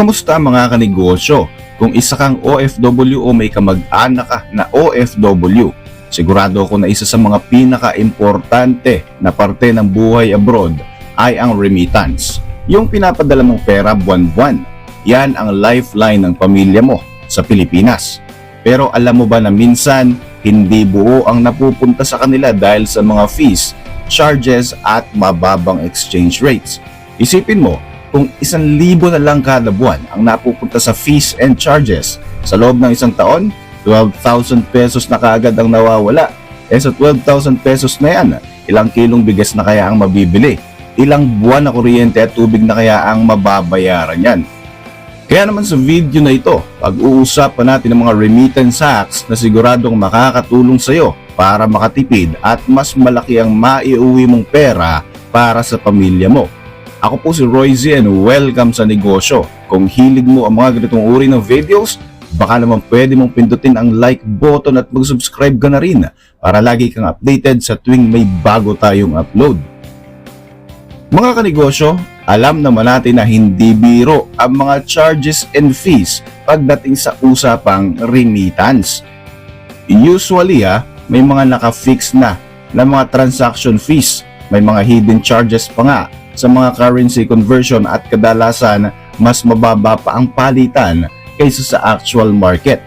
Kamusta mga kanegosyo? Kung isa kang OFW o may kamag-anak ka na OFW, sigurado ako na isa sa mga pinaka-importante na parte ng buhay abroad ay ang remittance. Yung pinapadala mong pera buwan-buwan. Yan ang lifeline ng pamilya mo sa Pilipinas. Pero alam mo ba na minsan hindi buo ang napupunta sa kanila dahil sa mga fees, charges at mababang exchange rates. Isipin mo, kung isang libo na lang kada buwan ang napupunta sa fees and charges sa loob ng isang taon, 12,000 pesos na kaagad ang nawawala. Eh sa 12,000 pesos na yan, ilang kilong bigas na kaya ang mabibili? Ilang buwan na kuryente at tubig na kaya ang mababayaran yan? Kaya naman sa video na ito, pag-uusapan natin ang mga remittance hacks na siguradong makakatulong sa iyo para makatipid at mas malaki ang maiuwi mong pera para sa pamilya mo. Ako po si Roy Z and welcome sa negosyo. Kung hilig mo ang mga ganitong uri ng videos, baka naman pwede mong pindutin ang like button at mag-subscribe ka na rin para lagi kang updated sa tuwing may bago tayong upload. Mga kanegosyo, alam naman natin na hindi biro ang mga charges and fees pagdating sa usapang remittance. Usually ah, may mga naka-fix na na mga transaction fees, may mga hidden charges pa nga sa mga currency conversion at kadalasan mas mababa pa ang palitan kaysa sa actual market.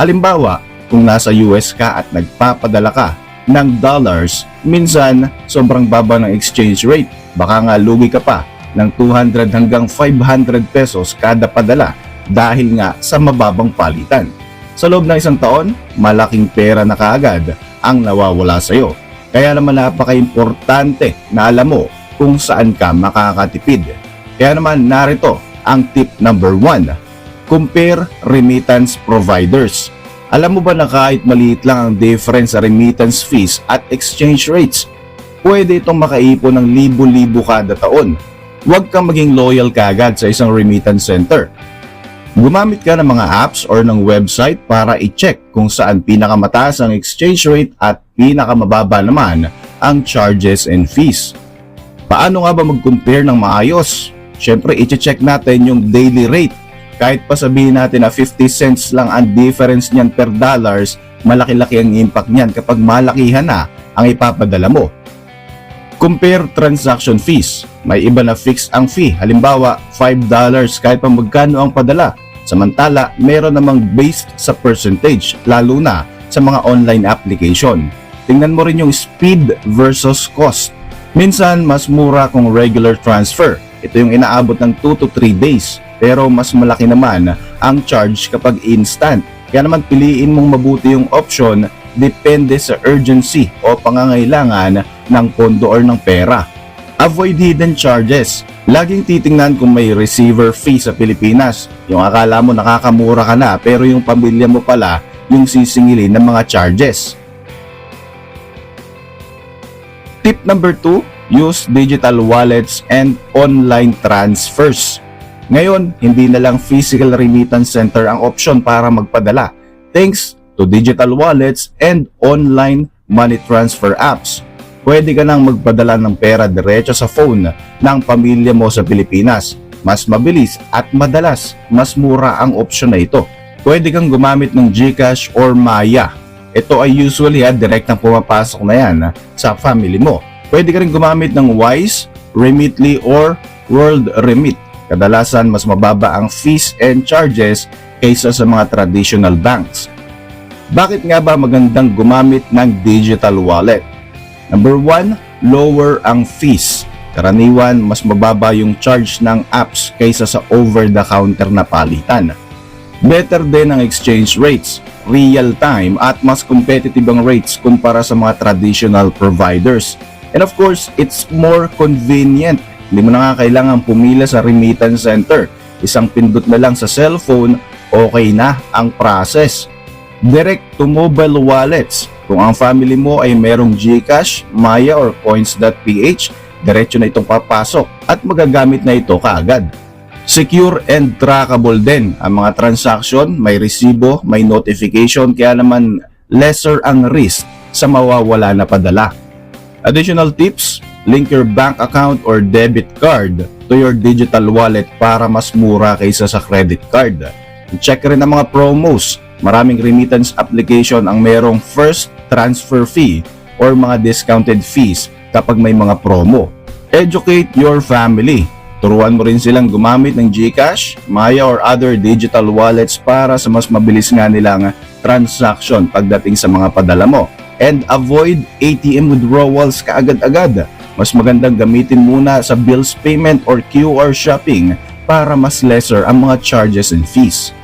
Halimbawa, kung nasa US ka at nagpapadala ka ng dollars, minsan sobrang baba ng exchange rate. Baka nga lugi ka pa ng 200 hanggang 500 pesos kada padala dahil nga sa mababang palitan. Sa loob ng isang taon, malaking pera na kaagad ang nawawala sa iyo. Kaya naman napaka-importante na alam mo kung saan ka makakatipid. Kaya naman narito ang tip number 1. Compare remittance providers. Alam mo ba na kahit maliit lang ang difference sa remittance fees at exchange rates, pwede itong makaipon ng libo-libo kada taon. Huwag kang maging loyal kagad sa isang remittance center. Gumamit ka ng mga apps or ng website para i-check kung saan pinakamataas ang exchange rate at pinakamababa naman ang charges and fees. Paano nga ba mag-compare ng maayos? Siyempre, i-check natin yung daily rate. Kahit pa sabihin natin na 50 cents lang ang difference niyan per dollars, malaki-laki ang impact niyan kapag malakihan na ang ipapadala mo. Compare transaction fees. May iba na fix ang fee. Halimbawa, $5 kahit pa magkano ang padala. Samantala, meron namang based sa percentage, lalo na sa mga online application. Tingnan mo rin yung speed versus cost. Minsan, mas mura kung regular transfer. Ito yung inaabot ng 2 to 3 days. Pero mas malaki naman ang charge kapag instant. Kaya naman piliin mong mabuti yung option depende sa urgency o pangangailangan ng pondo or ng pera. Avoid hidden charges. Laging titingnan kung may receiver fee sa Pilipinas. Yung akala mo nakakamura ka na pero yung pamilya mo pala yung sisingilin ng mga charges. Tip number 2, use digital wallets and online transfers. Ngayon, hindi na lang physical remittance center ang option para magpadala. Thanks to digital wallets and online money transfer apps. Pwede ka nang magpadala ng pera diretso sa phone ng pamilya mo sa Pilipinas. Mas mabilis at madalas, mas mura ang opsyon na ito. Pwede kang gumamit ng GCash or Maya. Ito ay usually ha, direktang pumapasok na yan ha, sa family mo. Pwede ka rin gumamit ng Wise, Remitly or World Remit. Kadalasan mas mababa ang fees and charges kaysa sa mga traditional banks. Bakit nga ba magandang gumamit ng digital wallet? Number 1, lower ang fees. Karaniwan, mas mababa yung charge ng apps kaysa sa over-the-counter na palitan. Better din ang exchange rates, real time at mas competitive ang rates kumpara sa mga traditional providers. And of course, it's more convenient. Hindi mo na nga kailangan pumila sa remittance center. Isang pindot na lang sa cellphone, okay na ang process direct to mobile wallets. Kung ang family mo ay merong GCash, Maya or Coins.ph, diretso na itong papasok at magagamit na ito kaagad. Secure and trackable din ang mga transaction, may resibo, may notification, kaya naman lesser ang risk sa mawawala na padala. Additional tips, link your bank account or debit card to your digital wallet para mas mura kaysa sa credit card. Check rin ang mga promos. Maraming remittance application ang merong first transfer fee or mga discounted fees kapag may mga promo. Educate your family. Turuan mo rin silang gumamit ng GCash, Maya or other digital wallets para sa mas mabilis nga nilang transaction pagdating sa mga padala mo. And avoid ATM withdrawals kaagad-agad. Mas magandang gamitin muna sa bills payment or QR shopping para mas lesser ang mga charges and fees.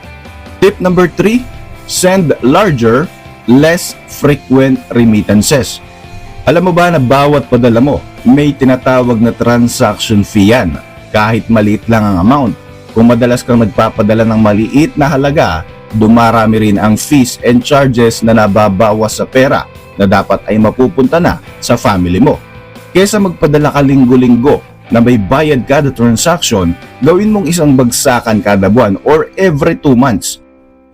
Tip number 3, send larger, less frequent remittances. Alam mo ba na bawat padala mo, may tinatawag na transaction fee yan, kahit maliit lang ang amount. Kung madalas kang nagpapadala ng maliit na halaga, dumarami rin ang fees and charges na nababawas sa pera na dapat ay mapupunta na sa family mo. Kesa magpadala ka linggo-linggo na may bayad kada transaction, gawin mong isang bagsakan kada buwan or every 2 months.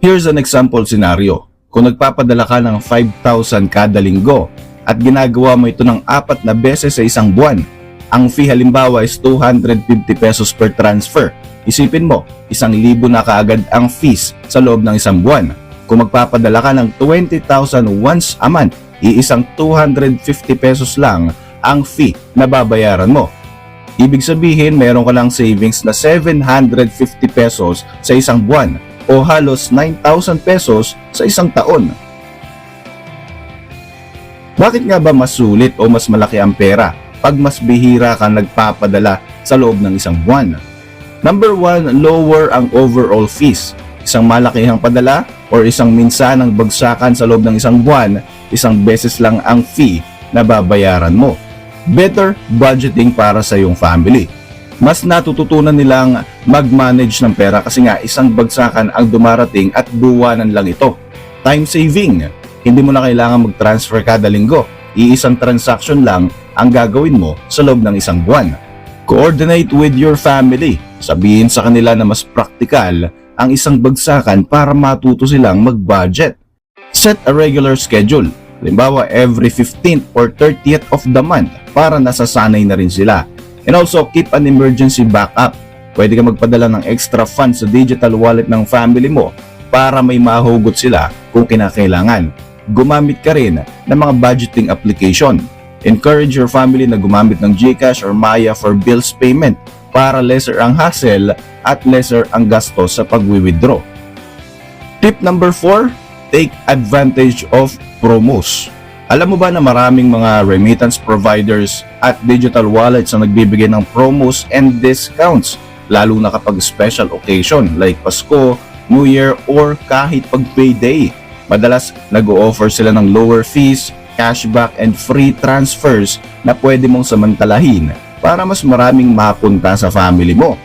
Here's an example scenario. Kung nagpapadala ka ng 5,000 kada linggo at ginagawa mo ito ng apat na beses sa isang buwan, ang fee halimbawa is 250 pesos per transfer. Isipin mo, isang libo na kaagad ang fees sa loob ng isang buwan. Kung magpapadala ka ng 20,000 once a month, iisang 250 pesos lang ang fee na babayaran mo. Ibig sabihin, meron ka lang savings na 750 pesos sa isang buwan o halos 9,000 pesos sa isang taon. Bakit nga ba mas sulit o mas malaki ang pera pag mas bihira kang nagpapadala sa loob ng isang buwan? Number 1, lower ang overall fees. Isang malakihang padala or isang minsanang bagsakan sa loob ng isang buwan, isang beses lang ang fee na babayaran mo. Better budgeting para sa iyong family. Mas natututunan nilang mag-manage ng pera kasi nga isang bagsakan ang dumarating at buwanan lang ito. Time saving. Hindi mo na kailangan mag-transfer kada linggo. Iisang transaction lang ang gagawin mo sa loob ng isang buwan. Coordinate with your family. Sabihin sa kanila na mas praktikal ang isang bagsakan para matuto silang mag-budget. Set a regular schedule. Halimbawa, every 15th or 30th of the month para nasasanay na rin sila. And also, keep an emergency backup. Pwede ka magpadala ng extra funds sa digital wallet ng family mo para may mahugot sila kung kinakailangan. Gumamit ka rin ng mga budgeting application. Encourage your family na gumamit ng GCash or Maya for bills payment para lesser ang hassle at lesser ang gastos sa pagwi-withdraw. Tip number 4, take advantage of promos. Alam mo ba na maraming mga remittance providers at digital wallets ang nagbibigay ng promos and discounts lalo na kapag special occasion like Pasko, New Year or kahit pag payday. Madalas nag-o-offer sila ng lower fees, cashback and free transfers na pwede mong samantalahin para mas maraming mapunta sa family mo.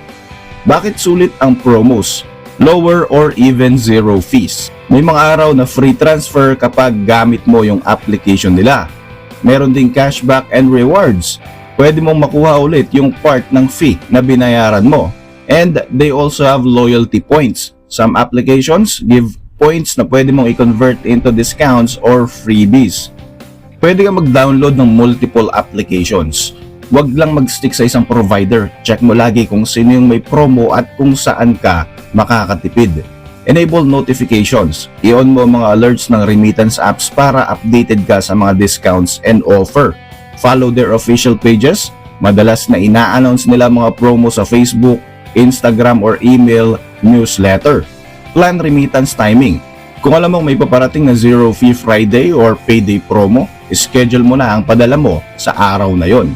Bakit sulit ang promos? Lower or even zero fees. May mga araw na free transfer kapag gamit mo yung application nila. Meron ding cashback and rewards. Pwede mong makuha ulit yung part ng fee na binayaran mo. And they also have loyalty points. Some applications give points na pwede mong i-convert into discounts or freebies. Pwede ka mag-download ng multiple applications. Huwag lang mag-stick sa isang provider. Check mo lagi kung sino yung may promo at kung saan ka makakatipid. Enable notifications. I-on mo mga alerts ng remittance apps para updated ka sa mga discounts and offer. Follow their official pages. Madalas na ina-announce nila mga promo sa Facebook, Instagram or email newsletter. Plan remittance timing. Kung alam mong may paparating na zero fee Friday or payday promo, schedule mo na ang padala mo sa araw na yon.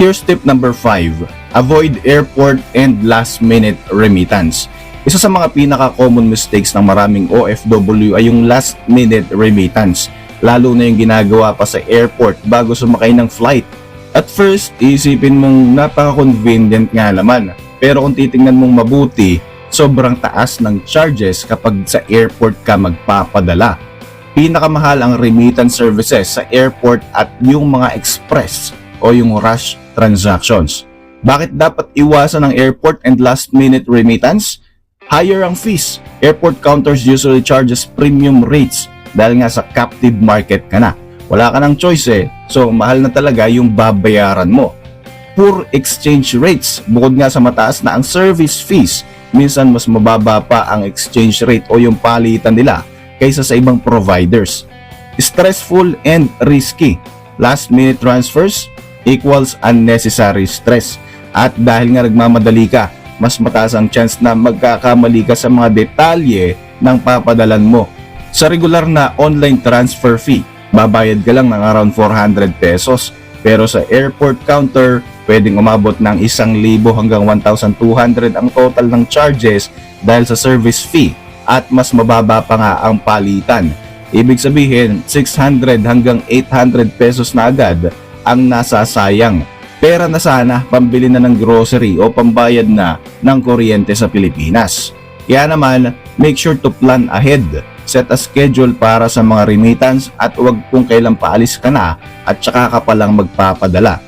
Here's tip number 5. Avoid airport and last minute remittance. Isa sa mga pinaka-common mistakes ng maraming OFW ay yung last minute remittance. Lalo na yung ginagawa pa sa airport bago sumakay ng flight. At first, isipin mong napaka-convenient nga naman. Pero kung titingnan mong mabuti, sobrang taas ng charges kapag sa airport ka magpapadala. Pinakamahal ang remittance services sa airport at yung mga express o yung rush transactions. Bakit dapat iwasan ang airport and last minute remittance? Higher ang fees. Airport counters usually charges premium rates dahil nga sa captive market ka na. wala ka ng choice eh. So mahal na talaga yung babayaran mo. Poor exchange rates, bukod nga sa mataas na ang service fees, minsan mas mababa pa ang exchange rate o yung palitan nila kaysa sa ibang providers. Stressful and risky. Last minute transfers equals unnecessary stress. At dahil nga nagmamadali ka, mas mataas ang chance na magkakamali ka sa mga detalye ng papadalan mo. Sa regular na online transfer fee, babayad ka lang ng around 400 pesos. Pero sa airport counter, pwedeng umabot ng 1,000 hanggang 1,200 ang total ng charges dahil sa service fee at mas mababa pa nga ang palitan. Ibig sabihin, 600 hanggang 800 pesos na agad ang nasasayang. Pera na sana pambili na ng grocery o pambayad na ng kuryente sa Pilipinas. Kaya naman, make sure to plan ahead. Set a schedule para sa mga remittance at huwag kung kailan paalis ka na at saka ka palang magpapadala.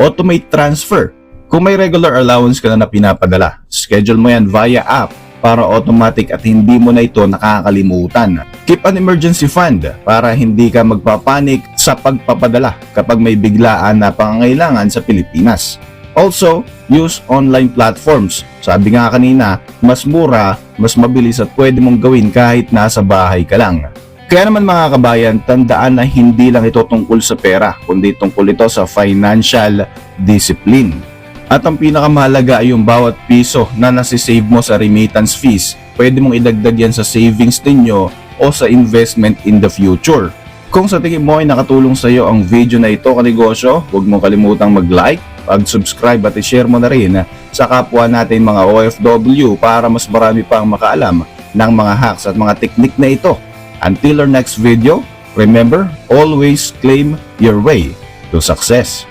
Automate transfer. Kung may regular allowance ka na na pinapadala, schedule mo yan via app para automatic at hindi mo na ito nakakalimutan. Keep an emergency fund para hindi ka magpapanik sa pagpapadala kapag may biglaan na pangangailangan sa Pilipinas. Also, use online platforms. Sabi nga kanina, mas mura, mas mabilis at pwede mong gawin kahit nasa bahay ka lang. Kaya naman mga kabayan, tandaan na hindi lang ito tungkol sa pera, kundi tungkol ito sa financial discipline. At ang pinakamahalaga ay yung bawat piso na nasisave mo sa remittance fees, pwede mong idagdag yan sa savings ninyo o sa investment in the future. Kung sa tingin mo ay nakatulong sa iyo ang video na ito kanegosyo, huwag mong kalimutang mag-like, pag-subscribe at i-share mo na rin sa kapwa natin mga OFW para mas marami pang makaalam ng mga hacks at mga teknik na ito. Until our next video, remember, always claim your way to success.